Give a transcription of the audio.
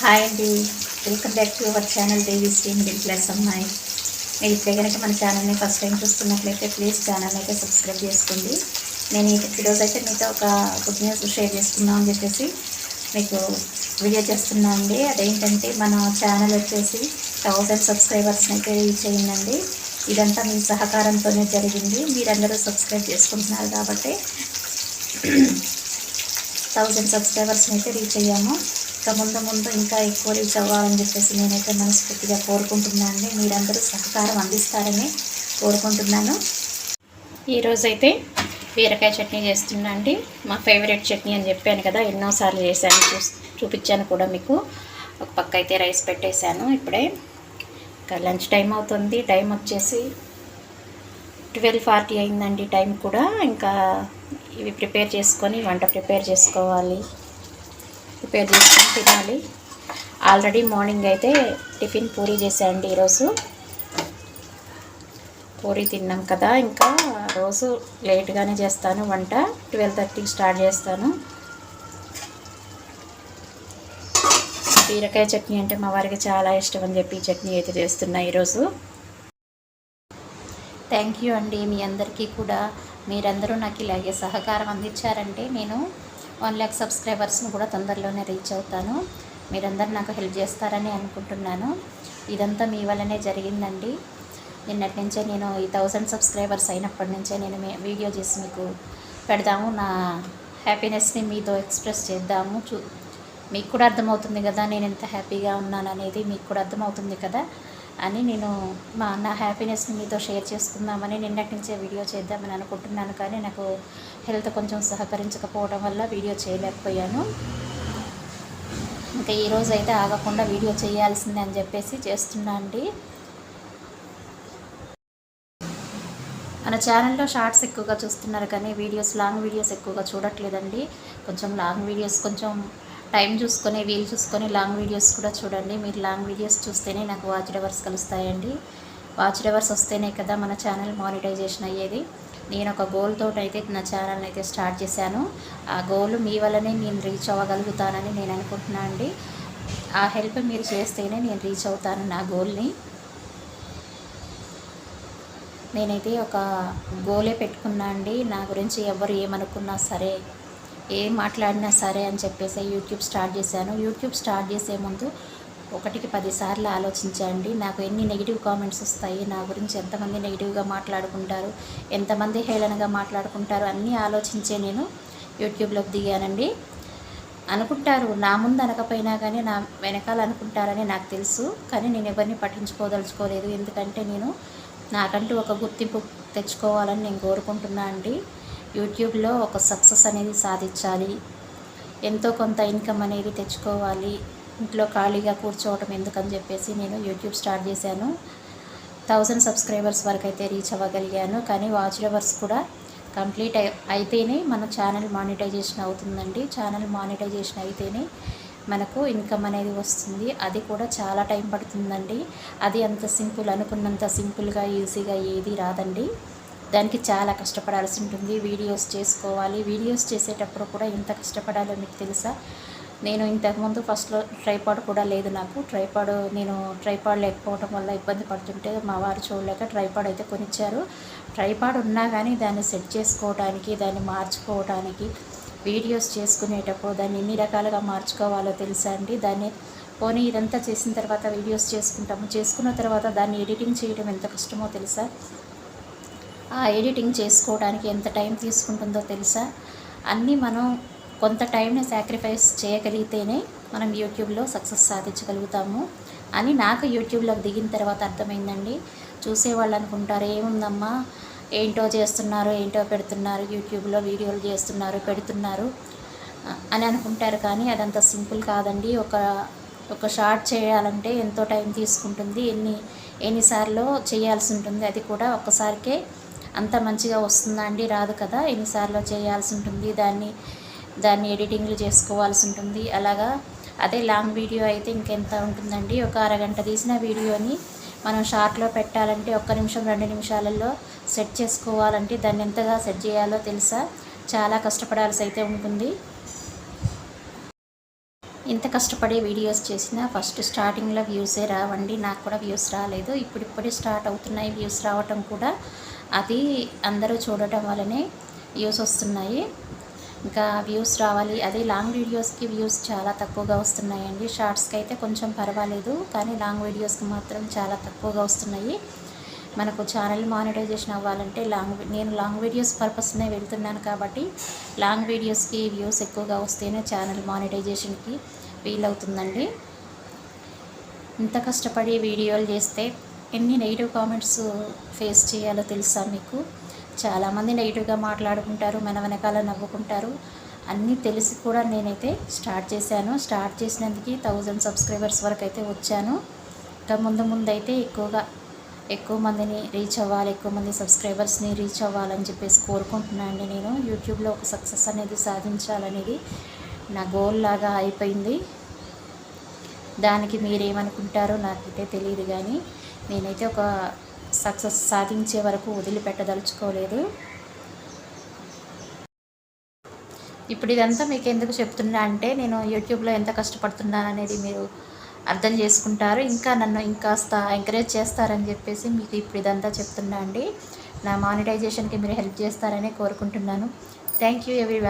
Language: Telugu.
హాయ్ అండి. Welcome back to our channel Devi Sri middle class అమ్మాయి. మీరు ఇప్పుడే కనుక మన ఛానల్ని ఫస్ట్ టైం చూస్తున్నట్లయితే ప్లీజ్ ఛానల్ అయితే సబ్స్క్రైబ్ చేసుకోండి. నేను ఈరోజు అయితే మీతో ఒక గుడ్ న్యూస్ షేర్ చేసుకుందాం అని చెప్పేసి మీకు వీడియో చేస్తున్నా అండి. అదేంటంటే మన ఛానల్ వచ్చేసి థౌజండ్ సబ్స్క్రైబర్స్ని అయితే రీచ్ అయ్యిందండి ఇదంతా మీ సహకారంతోనే జరిగింది. మీరందరూ సబ్స్క్రైబ్ చేసుకుంటున్నారు కాబట్టి థౌజండ్ సబ్స్క్రైబర్స్ని అయితే రీచ్ అయ్యాము. ఇంకా ముందు ముందు ఇంకా ఎక్కువ రీచ్ అవ్వాలని చెప్పేసి నేనైతే మనస్ఫూర్తిగా కోరుకుంటున్నాను అండి మీరందరూ సహకారం అందిస్తారని కోరుకుంటున్నాను. ఈరోజైతే బీరకాయ చట్నీ చేస్తున్నా అండి మా ఫేవరెట్ చట్నీ అని చెప్పాను కదా ఎన్నోసార్లు చేశాను చూ చూపించాను కూడా మీకు. ఒక పక్క అయితే రైస్ పెట్టేశాను ఇప్పుడే. ఇంకా లంచ్ టైం అవుతుంది టైం వచ్చేసి ట్వెల్వ్ ఫార్టీ అయిందండి టైం కూడా. ఇంకా ఇవి ప్రిపేర్ చేసుకొని వంట ప్రిపేర్ చేసుకోవాలి. ప్రిపేర్ చేసుకొని తినాలి. ఆల్రెడీ మార్నింగ్ అయితే టిఫిన్ పూరీ చేసేయండి ఈరోజు. పూరీ తిన్నాం కదా ఇంకా రోజు లేట్గానే చేస్తాను. వంట ట్వెల్వ్ థర్టీకి స్టార్ట్ చేస్తాను. బీరకాయ చట్నీ అంటే మా వారికి చాలా ఇష్టం అని చెప్పి చట్నీ అయితే చేస్తున్నా ఈరోజు. థ్యాంక్ యూ అండి మీ అందరికీ కూడా. మీరందరూ నాకు ఇలాగే సహకారం అందించారంటే నేను వన్ ల్యాక్ సబ్స్క్రైబర్స్ని కూడా తొందరలోనే రీచ్ అవుతాను. మీరందరూ నాకు హెల్ప్ చేస్తారని అనుకుంటున్నాను. ఇదంతా మీ వల్లనే జరిగిందండి. నిన్నటి నుంచే నేను ఈ థౌజండ్ సబ్స్క్రైబర్స్ అయినప్పటి నుంచే నేను మీ వీడియో చేసి మీకు పెడదాము. నా హ్యాపీనెస్ని మీతో ఎక్స్ప్రెస్ చేద్దాము. చూ మీకు కూడా అర్థమవుతుంది కదా నేను ఎంత హ్యాపీగా ఉన్నాను అనేది మీకు కూడా అర్థమవుతుంది కదా. అని నేను మా నా హ్యాపీనెస్ని మీతో షేర్ చేసుకుందామని నిన్నటి నుంచే వీడియో చేద్దామని అనుకుంటున్నాను. కానీ నాకు హెల్త్ కొంచెం సహకరించకపోవడం వల్ల వీడియో చేయలేకపోయాను. ఇంకా ఈరోజు అయితే ఆగకుండా వీడియో చేయాల్సిందే అని చెప్పేసి చేస్తున్నా అండి. మన ఛానల్లో షార్ట్స్ ఎక్కువగా చూస్తున్నారు కానీ వీడియోస్ లాంగ్ వీడియోస్ ఎక్కువగా చూడట్లేదండి. కొంచెం లాంగ్ వీడియోస్ కొంచెం టైం చూసుకొని వీలు చూసుకొని లాంగ్ వీడియోస్ కూడా చూడండి. మీరు లాంగ్ వీడియోస్ చూస్తేనే నాకు వాచ్ డవర్స్ కలుస్తాయండి. వాచ్ డవర్స్ వస్తేనే కదా మన ఛానల్ మానిటైజేషన్ అయ్యేది. నేను ఒక గోల్ తోటి అయితే నా ఛానల్ అయితే స్టార్ట్ చేశాను. ఆ గోల్ మీ వల్లనే నేను రీచ్ అవ్వగలుగుతానని నేను అనుకుంటున్నాను అండి. ఆ హెల్ప్ మీరు చేస్తేనే నేను రీచ్ అవుతాను నా గోల్ని నేనైతే ఒక గోలే పెట్టుకున్నా అండి. నా గురించి ఎవరు ఏమనుకున్నా సరే ఏం మాట్లాడినా సరే అని చెప్పేసి యూట్యూబ్ స్టార్ట్ చేశాను. యూట్యూబ్ స్టార్ట్ చేసే ముందు ఒకటికి పదిసార్లు ఆలోచించండి. నాకు ఎన్ని నెగిటివ్ కామెంట్స్ వస్తాయి నా గురించి ఎంతమంది నెగిటివ్గా మాట్లాడుకుంటారు ఎంతమంది హేళనగా మాట్లాడుకుంటారు అన్నీ ఆలోచించే నేను యూట్యూబ్లోకి దిగానండి. అనుకుంటారు నా ముందు అనకపోయినా కానీ నా వెనకాల అనుకుంటారని నాకు తెలుసు కానీ నేను ఎవరిని పట్టించుకోదలుచుకోలేదు. ఎందుకంటే నేను నాకంటూ ఒక గుర్తింపు తెచ్చుకోవాలని నేను కోరుకుంటున్నా అండి. యూట్యూబ్లో ఒక సక్సెస్ అనేది సాధించాలి. ఎంతో కొంత ఇన్కమ్ అనేది తెచ్చుకోవాలి. ఇంట్లో ఖాళీగా కూర్చోవటం ఎందుకని చెప్పేసి నేను యూట్యూబ్ స్టార్ట్ చేశాను. థౌజండ్ సబ్స్క్రైబర్స్ వరకు అయితే రీచ్ అవ్వగలిగాను. కానీ వాచ్ అవర్స్ కూడా కంప్లీట్ అయితేనే మన ఛానల్ మానిటైజేషన్ అవుతుందండి. ఛానల్ మానిటైజేషన్ అయితేనే మనకు ఇన్కమ్ అనేది వస్తుంది. అది కూడా చాలా టైం పడుతుందండి. అది అంత సింపుల్ అనుకున్నంత సింపుల్గా ఈజీగా ఏది రాదండి. దానికి చాలా కష్టపడాల్సి ఉంటుంది. వీడియోస్ చేసుకోవాలి. వీడియోస్ చేసేటప్పుడు కూడా ఎంత కష్టపడాలో మీకు తెలుసా? నేను ఇంతకుముందు ఫస్ట్లో ట్రైపాడ్ కూడా లేదు నాకు. ట్రైపాడ్ నేను ట్రైపాడ్ లేకపోవడం వల్ల ఇబ్బంది పడుతుంటే మా వారు చూడలేక ట్రైపాడ్ అయితే కొనిచ్చారు. ట్రైపాడ్ ఉన్నా కానీ దాన్ని సెట్ చేసుకోవడానికి దాన్ని మార్చుకోవడానికి వీడియోస్ చేసుకునేటప్పుడు దాన్ని ఎన్ని రకాలుగా మార్చుకోవాలో తెలుసా అండి? దాన్ని పోనీ ఇదంతా చేసిన తర్వాత వీడియోస్ చేసుకుంటాము. చేసుకున్న తర్వాత దాన్ని ఎడిటింగ్ చేయడం ఎంత కష్టమో తెలుసా? ఎడిటింగ్ చేసుకోవడానికి ఎంత టైం తీసుకుంటుందో తెలుసా? అన్నీ మనం కొంత టైంని సాక్రిఫైస్ చేయగలిగితేనే మనం యూట్యూబ్లో సక్సెస్ సాధించగలుగుతాము. అని నాకు యూట్యూబ్లోకి దిగిన తర్వాత అర్థమైందండి. చూసేవాళ్ళు అనుకుంటారు ఏముందమ్మా? ఏంటో చేస్తున్నారు ఏంటో పెడుతున్నారు యూట్యూబ్లో వీడియోలు చేస్తున్నారు పెడుతున్నారు అని అనుకుంటారు. కానీ అదంత సింపుల్ కాదండి. ఒక ఒక షార్ట్ చేయాలంటే ఎంతో టైం తీసుకుంటుంది. ఎన్ని ఎన్నిసార్లు చేయాల్సి ఉంటుంది. అది కూడా ఒక్కసారికే అంత మంచిగా వస్తుందా అండి? రాదు కదా. ఎన్నిసార్లు చేయాల్సి ఉంటుంది. దాన్ని దాన్ని ఎడిటింగ్లు చేసుకోవాల్సి ఉంటుంది. అలాగా అదే లాంగ్ వీడియో అయితే ఇంకెంత ఉంటుందండి? ఒక అరగంట తీసిన వీడియోని మనం షార్ట్లో పెట్టాలంటే ఒక్క నిమిషం రెండు నిమిషాలలో సెట్ చేసుకోవాలంటే దాన్ని ఎంతగా సెట్ చేయాలో తెలుసా? చాలా కష్టపడాల్సి అయితే ఉంటుంది. ఇంత కష్టపడి వీడియోస్ చేసినా ఫస్ట్ స్టార్టింగ్లో వ్యూసే రావండి. నాకు కూడా వ్యూస్ రాలేదు. ఇప్పుడిప్పుడే స్టార్ట్ అవుతున్నాయి వ్యూస్ రావటం కూడా. అది అందరూ చూడటం వల్లనే వ్యూస్ వస్తున్నాయి. ఇంకా వ్యూస్ రావాలి. అదే లాంగ్ వీడియోస్కి వ్యూస్ చాలా తక్కువగా వస్తున్నాయండి. షార్ట్స్కి అయితే కొంచెం పర్వాలేదు కానీ లాంగ్ వీడియోస్కి మాత్రం చాలా తక్కువగా వస్తున్నాయి. మనకు ఛానల్ మానిటైజేషన్ అవ్వాలంటే లాంగ్ నేను లాంగ్ వీడియోస్ పర్పస్నే వెళ్తున్నాను కాబట్టి లాంగ్ వీడియోస్కి వ్యూస్ ఎక్కువగా వస్తేనే ఛానల్ మానిటైజేషన్కి వీలవుతుందండి. ఇంత కష్టపడి వీడియోలు చేస్తే ఎన్ని నెగిటివ్ కామెంట్స్ ఫేస్ చేయాలో తెలుసా మీకు? చాలామంది నెగిటివ్గా మాట్లాడుకుంటారు మన వెనకాల నవ్వుకుంటారు. అన్నీ తెలిసి కూడా నేనైతే స్టార్ట్ చేశాను. స్టార్ట్ చేసినందుకు థౌజండ్ సబ్స్క్రైబర్స్ వరకు అయితే వచ్చాను. ఇంకా ముందు ముందు అయితే ఎక్కువగా ఎక్కువ మందిని రీచ్ అవ్వాలి ఎక్కువ మంది సబ్స్క్రైబర్స్ని రీచ్ అవ్వాలని చెప్పేసి కోరుకుంటున్నాను అండి నేను. యూట్యూబ్లో ఒక సక్సెస్ అనేది సాధించాలనేది నా గోల్ లాగా అయిపోయింది. దానికి మీరేమనుకుంటారో నాకైతే తెలియదు కానీ నేనైతే ఒక సక్సెస్ సాధించే వరకు వదిలిపెట్టదలుచుకోలేదు. ఇప్పుడు ఇదంతా మీకు ఎందుకు చెప్తున్నా అంటే నేను యూట్యూబ్లో ఎంత కష్టపడుతున్నాను అనేది మీరు అర్థం చేసుకుంటారు. ఇంకా నన్ను ఇంకాస్త ఎంకరేజ్ చేస్తారని చెప్పేసి మీకు ఇప్పుడు ఇదంతా చెప్తున్నా అండి. నా మానిటైజేషన్కి మీరు హెల్ప్ చేస్తారని కోరుకుంటున్నాను. Thank you every